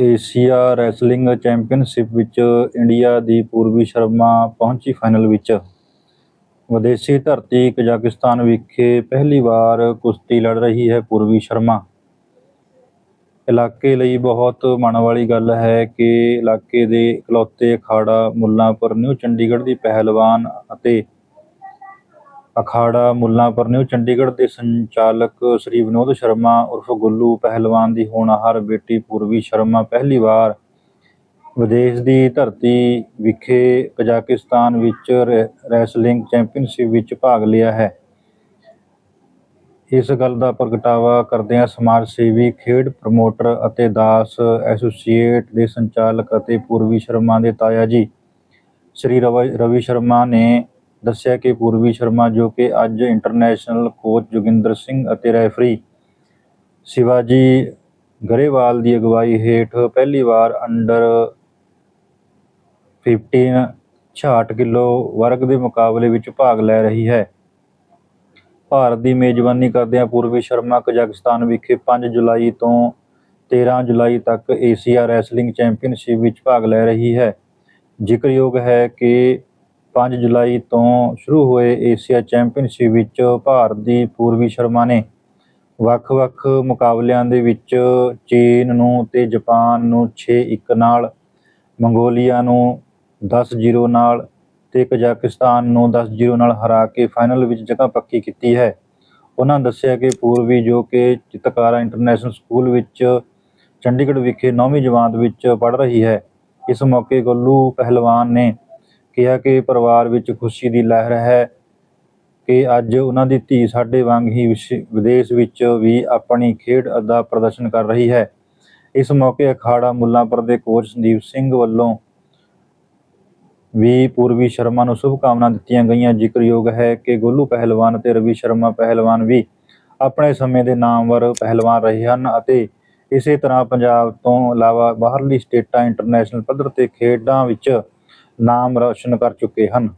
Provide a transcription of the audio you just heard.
Asia wrestling championship ਵਿੱਚ India ਦੀ ਪੂਰਬੀ ਸ਼ਰਮਾ ਪਹੁੰਚੀ ਫਾਈਨਲ ਵਿੱਚ। ਵਿਦੇਸ਼ੀ ਧਰਤੀ ਕਜ਼ਾਕਿਸਤਾਨ ਵਿਖੇ ਪਹਿਲੀ ਵਾਰ ਕੁਸ਼ਤੀ ਲੜ ਰਹੀ ਹੈ ਪੂਰਬੀ ਸ਼ਰਮਾ। ਇਲਾਕੇ ਲਈ ਬਹੁਤ ਮਾਣ ਵਾਲੀ ਗੱਲ ਹੈ ਕਿ ਇਲਾਕੇ ਦੇ ਇਕਲੌਤੇ ਅਖਾੜਾ ਮੁੱਲਾਂਪੁਰ, ਨਿਊ ਚੰਡੀਗੜ੍ਹ ਦੀ ਪਹਿਲਵਾਨ ਅਤੇ ਅਖਾੜਾ ਮੁੱਲਾਂਪੁਰ ਨਿਊ ਚੰਡੀਗੜ੍ਹ ਦੇ ਸੰਚਾਲਕ ਸ੍ਰੀ ਵਿਨੋਦ ਸ਼ਰਮਾ ਉਰਫ ਗੁੱਲੂ ਪਹਿਲਵਾਨ ਦੀ ਹੋਣਹਾਰ ਬੇਟੀ ਪੂਰਵੀ ਸ਼ਰਮਾ ਪਹਿਲੀ ਵਾਰ ਵਿਦੇਸ਼ ਦੀ ਧਰਤੀ ਵਿਖੇ ਕਜ਼ਾਕਿਸਤਾਨ ਵਿੱਚ ਰੈ- ਰੈਸਲਿੰਗ ਚੈਂਪੀਅਨਸ਼ਿਪ ਵਿੱਚ ਭਾਗ ਲਿਆ ਹੈ। ਇਸ ਗੱਲ ਦਾ ਪ੍ਰਗਟਾਵਾ ਕਰਦਿਆਂ ਸਮਾਜ ਸੇਵੀ, ਖੇਡ ਪ੍ਰਮੋਟਰ ਅਤੇ ਦਾਸ ਐਸੋਸੀਏਟ ਦੇ ਸੰਚਾਲਕ ਅਤੇ ਪੂਰਵੀ ਸ਼ਰਮਾ ਦੇ ਤਾਇਆ ਜੀ ਸ਼੍ਰੀ ਰਵ- ਰਵੀ ਸ਼ਰਮਾ ਨੇ ਦੱਸਿਆ ਕਿ ਪੂਰਬੀ ਸ਼ਰਮਾ ਜੋ ਕਿ ਅੱਜ ਇੰਟਰਨੈਸ਼ਨਲ ਕੋਚ ਜੋਗਿੰਦਰ ਸਿੰਘ ਅਤੇ ਰੈਫਰੀ ਸ਼ਿਵਾਜੀ ਗਰੇਵਾਲ ਦੀ ਅਗਵਾਈ ਹੇਠ ਪਹਿਲੀ ਵਾਰ ਅੰਡਰ 15 66 ਕਿਲੋ ਵਰਗ ਦੇ ਮੁਕਾਬਲੇ ਵਿੱਚ ਭਾਗ ਲੈ ਰਹੀ ਹੈ। ਭਾਰਤ ਦੀ ਮੇਜ਼ਬਾਨੀ ਕਰਦਿਆਂ ਪੂਰਬੀ ਸ਼ਰਮਾ ਕਜ਼ਾਕਿਸਤਾਨ ਵਿਖੇ 5 ਜੁਲਾਈ ਤੋਂ 13 ਜੁਲਾਈ ਤੱਕ ਏਸ਼ੀਆ ਰੈਸਲਿੰਗ ਚੈਂਪੀਅਨਸ਼ਿਪ ਵਿੱਚ ਭਾਗ ਲੈ ਰਹੀ ਹੈ। ਜ਼ਿਕਰਯੋਗ ਹੈ ਕਿ 5 ਜੁਲਾਈ ਤੋਂ ਸ਼ੁਰੂ ਹੋਏ ਏਸ਼ੀਆ ਚੈਂਪੀਅਨਸ਼ਿਪ ਵਿੱਚ ਭਾਰਤ ਦੀ ਪੂਰਬੀ ਸ਼ਰਮਾ ਨੇ ਵੱਖ-ਵੱਖ ਮੁਕਾਬਲਿਆਂ ਦੇ ਵਿੱਚ ਚੀਨ ਨੂੰ ਤੇ ਜਾਪਾਨ ਨੂੰ 6-1 ਨਾਲ, ਮੰਗੋਲੀਆ ਨੂੰ 10-0 ਨਾਲ ਤੇ ਕਜ਼ਾਕਿਸਤਾਨ ਨੂੰ 10-0 ਨਾਲ ਹਰਾ ਕੇ ਫਾਈਨਲ ਵਿੱਚ ਜਗ੍ਹਾ ਪੱਕੀ ਕੀਤੀ ਹੈ। ਉਹਨਾਂ ਦੱਸਿਆ ਕਿ ਪੂਰਬੀ ਜੋ ਕਿ ਚਿਤਕਾਰਾ ਇੰਟਰਨੈਸ਼ਨਲ ਸਕੂਲ ਵਿੱਚ ਚੰਡੀਗੜ੍ਹ ਵਿਖੇ 9ਵੀਂ ਜਮਾਤ ਵਿੱਚ ਪੜ੍ਹ ਰਹੀ ਹੈ, ਇਸ ਮੌਕੇ ਗੱਲੂ ਪਹਿਲਵਾਨ ਨੇ ਕਿਹਾ ਕਿ ਪਰਿਵਾਰ ਵਿੱਚ ਖੁਸ਼ੀ ਦੀ ਲਹਿਰ ਹੈ ਕਿ ਅੱਜ ਉਹਨਾਂ ਦੀ ਧੀ ਸਾਡੇ ਵਾਂਗ ਹੀ ਵਿਸ਼- ਵਿਦੇਸ਼ ਵਿੱਚ ਵੀ ਆਪਣੀ ਖੇਡ ਦਾ ਪ੍ਰਦਰਸ਼ਨ ਕਰ ਰਹੀ ਹੈ। ਇਸ ਮੌਕੇ ਅਖਾੜਾ ਮੁੱਲਾਂਪੁਰ ਦੇ ਕੋਚ ਸੰਦੀਪ ਸਿੰਘ ਵੱਲੋਂ ਵੀ ਪੂਰਬੀ ਸ਼ਰਮਾ ਨੂੰ ਸ਼ੁਭਕਾਮਨਾ ਦਿੱਤੀਆਂ ਗਈਆਂ। ਜ਼ਿਕਰਯੋਗ ਹੈ ਕਿ ਗੋਲੂ ਪਹਿਲਵਾਨ ਅਤੇ ਰਵੀ ਸ਼ਰਮਾ ਪਹਿਲਵਾਨ ਵੀ ਆਪਣੇ ਸਮੇਂ ਦੇ ਨਾਮਵਰ ਪਹਿਲਵਾਨ ਰਹੇ ਹਨ ਅਤੇ ਇਸੇ ਤਰ੍ਹਾਂ ਪੰਜਾਬ ਤੋਂ ਇਲਾਵਾ ਬਾਹਰਲੀ ਸਟੇਟਾਂ, ਇੰਟਰਨੈਸ਼ਨਲ ਪੱਧਰ ਤੇ ਖੇਡਾਂ ਵਿੱਚ ਨਾਮ ਰੌਸ਼ਨ ਕਰ ਚੁੱਕੇ ਹਨ।